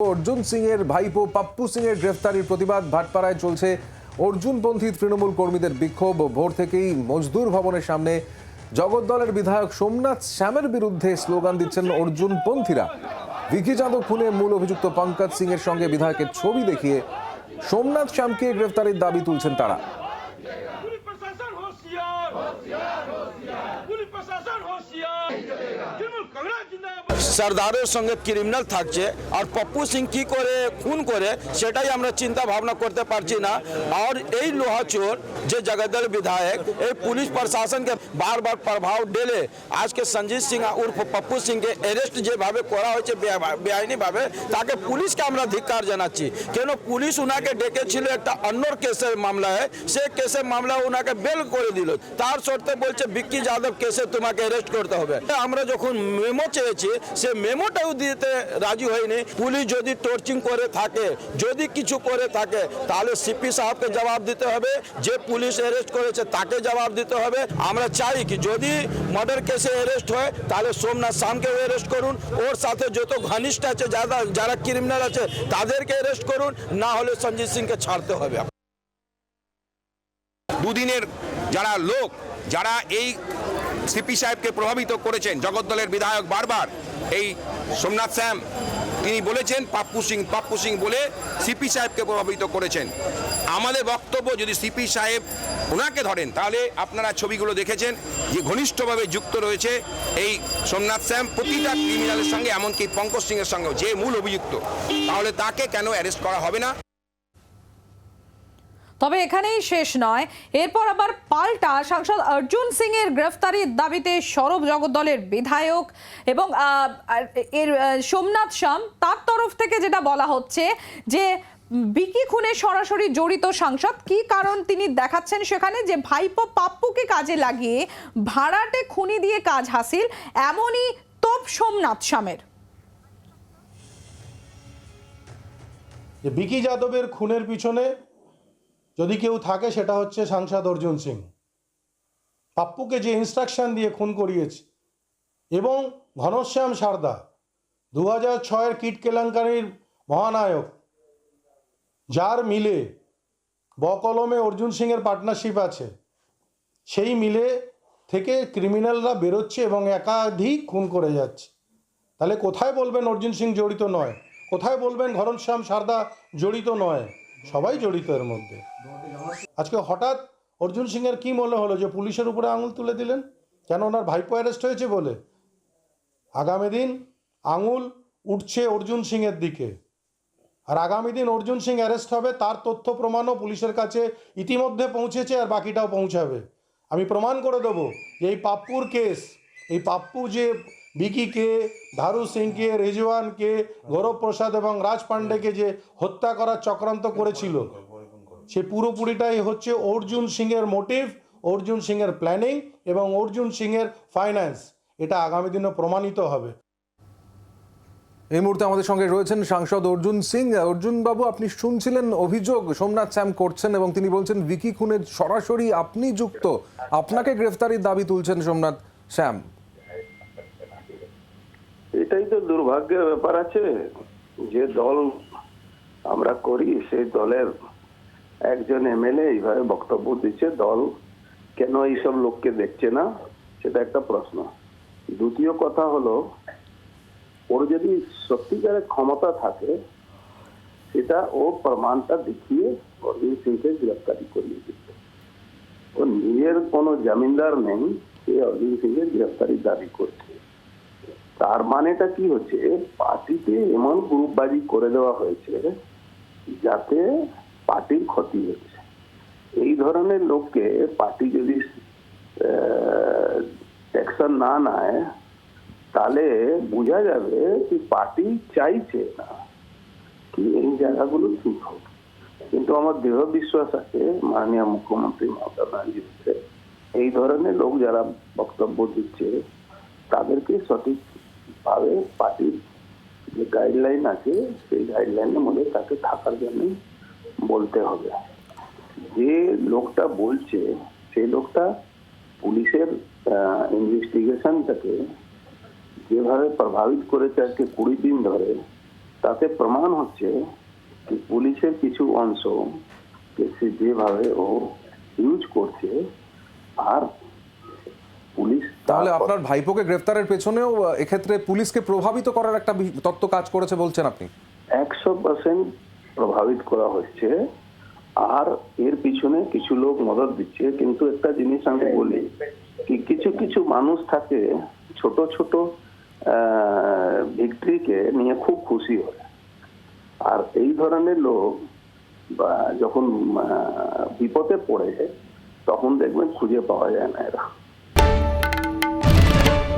অর্জুন সিং এর ভাইপো পাপ্পু সিং এর গ্রেফতারির প্রতিবাদ ভাটপাড়ায় চলছে অর্জুনপন্থী তৃণমূল কর্মীদের বিক্ষোভ। ভোর থেকেই মজদুর ভবনের সামনে জগদ্দলের বিধায়ক সোমনাথ শ্যামের বিরুদ্ধে স্লোগান দিচ্ছেন অর্জুনপন্থীরা ভিকি যাদব খুনে মূল অভিযুক্ত পঙ্কজ সিং এর সঙ্গে বিধায়কের ছবি দেখিয়ে সোমনাথ শ্যামকে গ্রেফতারির দাবি তুলছেন তারা। সর্দারের সঙ্গে ক্রিমিনাল থাকছে। আর পপ্পু সিং কি করে, খুন করে, সেটাই আমরা চিন্তা ভাবনা করতে পারছি না। আর এই লোহাচোর যে জগদ্দল বিধায়ক, এই পুলিশ প্রশাসনকে বারবার প্রভাব ডেলে আজকে সঞ্জিত সিং উর্ফ পপ্পু সিংকে অ্যারেস্ট যেভাবে করা হয়েছে বেআইনিভাবে, তাকে পুলিশকে আমরা ধিক্কার জানাচ্ছি। কেন পুলিশ উনাকে ডেকেছিল একটা অন্য কেসের মামলায়, সে কেসের মামলায় ওনাকে বেল করে দিল। তার শর্তে বলছে, বিক্কি যাদব কেসে তোমাকে অ্যারেস্ট করতে হবে। আমরা যখন মেমো চেয়েছি, সে মেমোটাও দিতে রাজি হয়নি। পুলিশ যদি টর্চিং করে থাকে, যদি কিছু করে থাকে, তাহলে সিপি সাহেবকে জবাব দিতে হবে। যে পুলিশ অ্যারেস্ট করেছে, তাকে জবাব দিতে হবে। আমরা চাই কি যদি মার্ডার কেসে অ্যারেস্ট হয়, তাহলে সোমনাথ শামকে অ্যারেস্ট করুন। ওর সাথে যত ঘনিষ্ঠ আছে, যারা যারা ক্রিমিনাল আছে, তাদেরকে অ্যারেস্ট করুন। না হলে সঞ্জিত সিংকে ছাড়তে হবে। দুদিনের যারা লোক, যারা এই সিপি সাহেবকে প্রভাবিত করেছেন জগদ্দলের বিধায়ক বারবার। এই সোমনাথ শ্যাম তিনি বলেছেন, পাপ্পু সিং পাপ্পু সিং বলে সিপি সাহেবকে প্রভাবিত করেছেন। আমাদের বক্তব্য, যদি সিপি সাহেব ওনাকে ধরেন, তাহলে আপনারা ছবিগুলো দেখেছেন, যে ঘনিষ্ঠভাবে যুক্ত রয়েছে এই সোমনাথ শ্যাম প্রতিটা ক্রিমিনালের সঙ্গে, এমনকি পঙ্কজ সিংয়ের সঙ্গেও, যে মূল অভিযুক্ত। তাহলে তাকে কেন অ্যারেস্ট করা হবে না? তবে এখানেই শেষ নয়। এরপর আবার পাল্টা সাংসদ অর্জুন সিং এর গ্রেফতারির দাবিতে সরব জগদ্দলের বিধায়ক এবং এর সোমনাথ শাম তার তরফ থেকে যেটা বলা হচ্ছে যে, বিকি খুনে সরাসরি জড়িত সাংসদ কি কারণ তিনি দেখাচ্ছেন সেখানে যে, ভাইপো পাপ্পুকে কাজে লাগিয়ে ভাড়াটে খুনি দিয়ে কাজ হাসিল এমনই তোপ সোমনাথ শামের। বিকি যাদবের খুনের পিছনে যদি কেউ থাকে, সেটা হচ্ছে সাংসদ অর্জুন সিং। পাপ্পুকে যে ইনস্ট্রাকশন দিয়ে খুন করিয়েছে, এবং ঘনশ্যাম সারদা দু হাজার ছয়ের কিট কেলেঙ্কারির মহানায়ক, যার মিলে বকলমে অর্জুন সিংয়ের পার্টনারশিপ আছে, সেই মিলে থেকে ক্রিমিনালরা বেরোচ্ছে এবং একাধিক খুন করে যাচ্ছে। তাহলে কোথায় বলবেন অর্জুন সিং জড়িত নয়? কোথায় বলবেন ঘনশ্যাম সারদা জড়িত নয়? সবাই জড়িত এর মধ্যে। আজকে হঠাৎ অর্জুন সিংয়ের কি মনে হলো যে পুলিশের উপরে আঙুল তুলে দিলেন? কেন ওনার ভাইপো অ্যারেস্ট হয়েছে বলে? আগামী দিন আঙুল উঠছে অর্জুন সিংয়ের দিকে। আর আগামী দিন অর্জুন সিং অ্যারেস্ট হবে, তার তথ্য প্রমাণও পুলিশের কাছে ইতিমধ্যে পৌঁছেছে আর বাকিটাও পৌঁছাবে। আমি প্রমাণ করে দেবো যে এই পাপ্পুর কেস, এই পাপ্পু যে বিকিকে ধারু সিংকে, রেজওয়ানকে গৌরব প্রসাদ এবং রাজ পান্ডেকে যে হত্যা করার চক্রান্ত করেছিল, সে পুরোপুরিটাই হচ্ছে অর্জুন সিংয়ের মোটিভ, অর্জুন সিংয়ের প্ল্যানিং এবং অর্জুন সিংয়ের ফাইন্যান্স। এটা আগামী দিনে প্রমাণিত হবে। এই মুহূর্তে আমাদের সঙ্গে রয়েছেন সাংসদ অর্জুন সিং। অর্জুন বাবু, আপনি শুনছিলেন অভিযোগ, সোমনাথ শ্যাম করছেন এবং তিনি বলছেন, ভিকি খুনের সরাসরি আপনি যুক্ত, আপনাকে গ্রেফতারির দাবি তুলছেন সোমনাথ শ্যাম এটাই তো দুর্ভাগ্যের ব্যাপার আছে। যে দল আমরা করি, সেই দলের একজন এমএলএ এইভাবে বক্তব্য দিচ্ছে, দল কেন এইসব লোককে দেখছে না? সেটা একটা প্রশ্ন। দ্বিতীয় কথা হলো, ওর যদি সত্যিকারের ক্ষমতা থাকে, সেটা ও প্রমাণটা দেখিয়ে অরবিন্দ সিংকে গ্রেফতারি করিয়ে দিচ্ছে। ও নিজের কোনো জামিনদার নেই, সে অরবিন্দ সিংকে গ্রেফতারির দাবি করছে। তার মানেটা কি হচ্ছে? পার্টিতে এমন গ্রুপবাজি করে দেওয়া হয়েছে যাতে পার্টির ক্ষতি হচ্ছে। এই ধরনের লোককে পার্টি যদি অ্যাকশন না নেয়, তাহলে বোঝা যাবে যে পার্টি চাইছে না কি এই জায়গাগুলো ঠিক হোক। কিন্তু আমার দৃঢ় বিশ্বাস আছে, মাননীয় মুখ্যমন্ত্রী মমতা ব্যানার্জিতে এই ধরনের লোক যারা বক্তব্য দিচ্ছে, তাদেরকে সঠিক ভাবে পার্টির যে গাইডলাইন আছে, সেই গাইডলাইনের মধ্যে তাকে থাকার জন্য বলতে হবে। যে লোকটা বলছে, সেই লোকটা পুলিশের ইনভেস্টিগেশনটাকে যেভাবে প্রভাবিত করেছে আজকে কুড়ি দিন ধরে, তাতে প্রমাণ হচ্ছে কি পুলিশের কিছু অংশ যেভাবে ও ইউজ করছে, আর পুলিশ তাহলে আপনার ভাইপোকে গ্রেফতারের পেছনেও এক্ষেত্রে পুলিশকে প্রভাবিত করার একটা তত্ত্ব কাজ করেছে বলছেন আপনি? একশো পার্সেন্ট প্রভাবিত করা হচ্ছে। আর এর পিছনে কিছু লোক মদত দিচ্ছে। কিন্তু একটা জিনিস আমি বলি কি কিছু কিছু মানুষ থাকে ছোট ছোট ভিক্টরিকে নিয়ে খুব খুশি হয়। আর এই ধরনের লোক বা যখন বিপদে পড়ে তখন দেখবেন খুঁজে পাওয়া যায় না এরা।